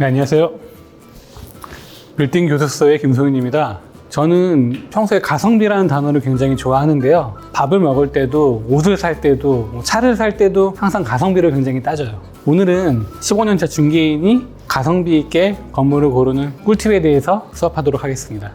네, 안녕하세요. 빌딩 교습소의 김소윤입니다. 저는 평소에 가성비라는 단어를 굉장히 좋아하는데요. 밥을 먹을 때도, 옷을 살 때도, 뭐 차를 살 때도 항상 가성비를 굉장히 따져요. 오늘은 15년차 중개인이 가성비 있게 건물을 고르는 꿀팁에 대해서 수업하도록 하겠습니다.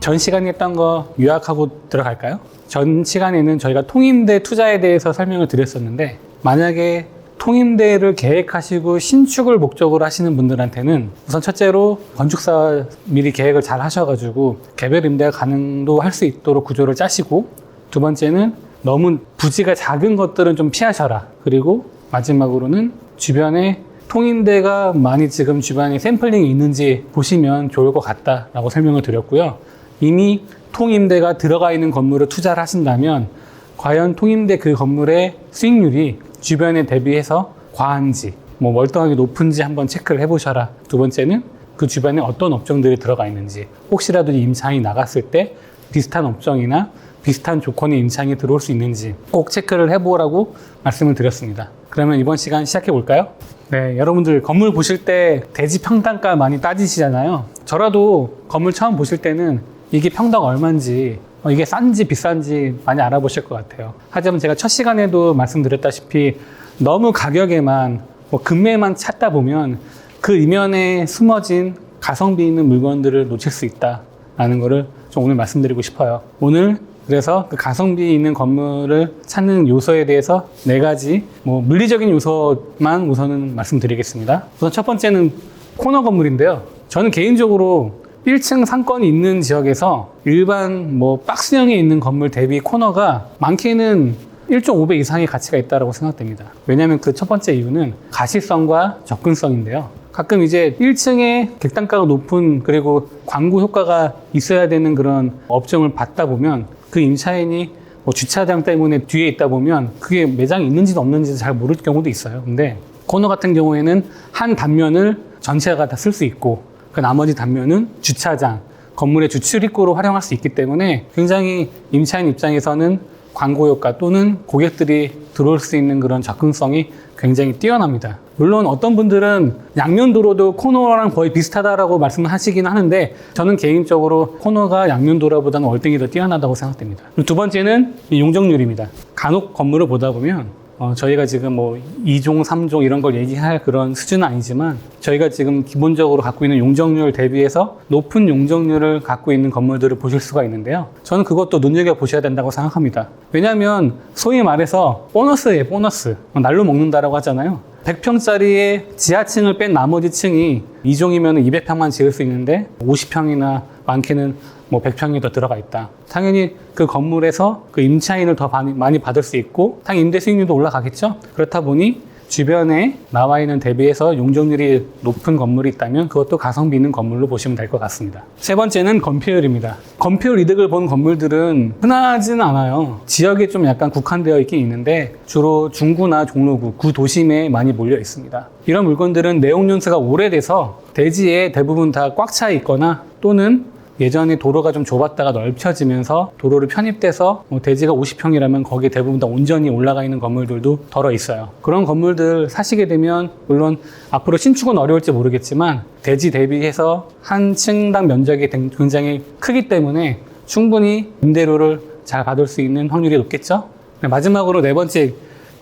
전 시간에 했던 거 요약하고 들어갈까요? 전 시간에는 저희가 통임대 투자에 대해서 설명을 드렸었는데 만약에 통임대를 계획하시고 신축을 목적으로 하시는 분들한테는 우선 첫째로 건축사 미리 계획을 잘 하셔가지고 개별 임대가 가능도 할 수 있도록 구조를 짜시고 두 번째는 너무 부지가 작은 것들은 좀 피하셔라. 그리고 마지막으로는 주변에 통임대가 많이 지금 주변에 샘플링이 있는지 보시면 좋을 것 같다라고 설명을 드렸고요. 이미 통임대가 들어가 있는 건물을 투자를 하신다면 과연 통임대 그 건물의 수익률이 주변에 대비해서 과한지 뭐 멀쩡하게 높은지 한번 체크를 해보셔라. 두 번째는 그 주변에 어떤 업종들이 들어가 있는지 혹시라도 임차인이 나갔을 때 비슷한 업종이나 비슷한 조건의 임차인이 들어올 수 있는지 꼭 체크를 해보라고 말씀을 드렸습니다. 그러면 이번 시간 시작해 볼까요? 네, 여러분들 건물 보실 때 대지 평당가 많이 따지시잖아요. 저라도 건물 처음 보실 때는 이게 평당 얼마인지 어, 이게 싼지 비싼지 많이 알아보실 것 같아요. 하지만 제가 첫 시간에도 말씀드렸다시피 너무 가격에만 뭐 금매만 찾다 보면 그 이면에 숨어진 가성비 있는 물건들을 놓칠 수 있다라는 거를 좀 오늘 말씀드리고 싶어요. 오늘 그래서 그 가성비 있는 건물을 찾는 요소에 대해서 네 가지 뭐 물리적인 요소만 우선은 말씀드리겠습니다. 우선 첫 번째는 코너 건물인데요. 저는 개인적으로 1층 상권이 있는 지역에서 일반 뭐 박스형에 있는 건물 대비 코너가 많게는 1.5배 이상의 가치가 있다고 생각됩니다. 왜냐하면 그 첫 번째 이유는 가시성과 접근성인데요. 가끔 이제 1층에 객단가가 높은 그리고 광고 효과가 있어야 되는 그런 업종을 받다 보면 그 임차인이 뭐 주차장 때문에 뒤에 있다 보면 그게 매장이 있는지도 없는지도 잘 모를 경우도 있어요. 근데 코너 같은 경우에는 한 단면을 전체가 다 쓸 수 있고 그 나머지 단면은 주차장, 건물의 주출입구로 활용할 수 있기 때문에 굉장히 임차인 입장에서는 광고 효과 또는 고객들이 들어올 수 있는 그런 접근성이 굉장히 뛰어납니다. 물론 어떤 분들은 양면도로도 코너랑 거의 비슷하다라고 말씀을 하시긴 하는데 저는 개인적으로 코너가 양면도로보다는 월등히 더 뛰어나다고 생각됩니다. 두 번째는 이 용적률입니다. 간혹 건물을 보다 보면 어, 저희가 지금 뭐 2종, 3종 이런 걸 얘기할 그런 수준은 아니지만 저희가 지금 기본적으로 갖고 있는 용적률 대비해서 높은 용적률을 갖고 있는 건물들을 보실 수가 있는데요. 저는 그것도 눈여겨 보셔야 된다고 생각합니다. 왜냐하면 소위 말해서 보너스예요, 보너스. 날로 먹는다라고 하잖아요. 100평짜리의 지하층을 뺀 나머지 층이 2종이면 200평만 지을 수 있는데 50평이나 많게는 뭐 100평이 더 들어가 있다. 당연히 그 건물에서 그 임차인을 더 많이, 받을 수 있고 당연히 임대 수익률도 올라가겠죠. 그렇다 보니 주변에 나와 있는 대비해서 용적률이 높은 건물이 있다면 그것도 가성비 있는 건물로 보시면 될 것 같습니다. 세 번째는 건폐율입니다. 건폐율 이득을 본 건물들은 흔하지는 않아요. 지역에 좀 약간 국한되어 있긴 있는데 주로 중구나 종로구, 구도심에 많이 몰려 있습니다. 이런 물건들은 내용 연수가 오래돼서 대지에 대부분 다 꽉 차 있거나 또는 예전에 도로가 좀 좁았다가 넓혀지면서 도로를 편입돼서 뭐 대지가 50평이라면 거기에 대부분 다 온전히 올라가 있는 건물들도 덜어 있어요. 그런 건물들 사시게 되면 물론 앞으로 신축은 어려울지 모르겠지만 대지 대비해서 한 층당 면적이 굉장히 크기 때문에 충분히 임대료를 잘 받을 수 있는 확률이 높겠죠. 네, 마지막으로 네 번째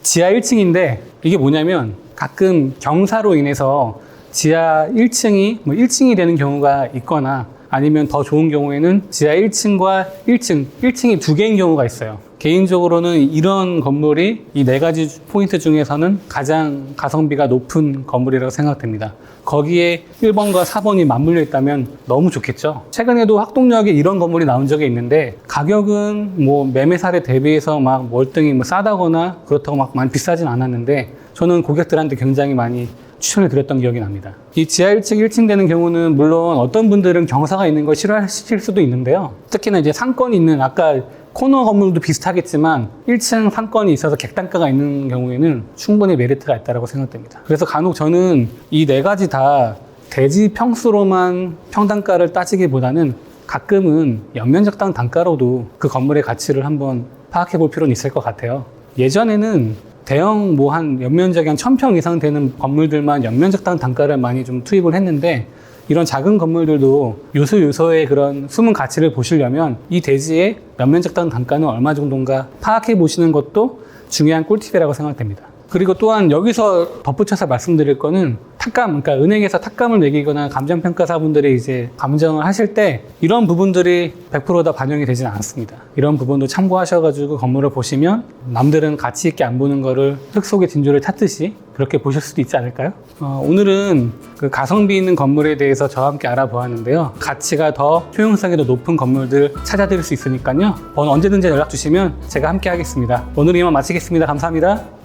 지하 1층인데 이게 뭐냐면 가끔 경사로 인해서 지하 1층이 뭐 1층이 되는 경우가 있거나 아니면 더 좋은 경우에는 지하 1층과 1층, 1층이 두 개인 경우가 있어요. 개인적으로는 이런 건물이 이 네 가지 포인트 중에서는 가장 가성비가 높은 건물이라고 생각됩니다. 거기에 1번과 4번이 맞물려 있다면 너무 좋겠죠. 최근에도 학동역에 이런 건물이 나온 적이 있는데 가격은 뭐 매매 사례 대비해서 막 월등히 뭐 싸다거나 그렇다고 막 많이 비싸진 않았는데 저는 고객들한테 굉장히 많이 추천을 드렸던 기억이 납니다. 이 지하 1층, 1층 되는 경우는 물론 어떤 분들은 경사가 있는 걸 싫어하실 수도 있는데요. 특히나 이제 상권이 있는 아까 코너 건물도 비슷하겠지만 1층 상권이 있어서 객단가가 있는 경우에는 충분히 메리트가 있다고 생각됩니다. 그래서 간혹 저는 이 네 가지 다 대지 평수로만 평단가를 따지기보다는 가끔은 연면적당 단가로도 그 건물의 가치를 한번 파악해 볼 필요는 있을 것 같아요. 예전에는 대형 뭐 한 연면적이 한 1000평 이상 되는 건물들만 연면적당 단가를 많이 좀 투입을 했는데 이런 작은 건물들도 요소 요소의 그런 숨은 가치를 보시려면 이 대지의 연면적당 단가는 얼마 정도인가 파악해 보시는 것도 중요한 꿀팁이라고 생각됩니다. 그리고 또한 여기서 덧붙여서 말씀드릴 거는 탁감, 그러니까 은행에서 탁감을 매기거나 감정평가사분들이 이제 감정을 하실 때 이런 부분들이 100%다 반영이 되진 않습니다. 이런 부분도 참고하셔가지고 건물을 보시면 남들은 가치 있게 안 보는 거를 흙 속에 진주를 탔듯이 그렇게 보실 수도 있지 않을까요? 어, 오늘은 그 가성비 있는 건물에 대해서 저와 함께 알아보았는데요. 가치가 더 효용성이 더 높은 건물들 찾아드릴 수 있으니까요. 언제든지 연락 주시면 제가 함께 하겠습니다. 오늘 이만 마치겠습니다. 감사합니다.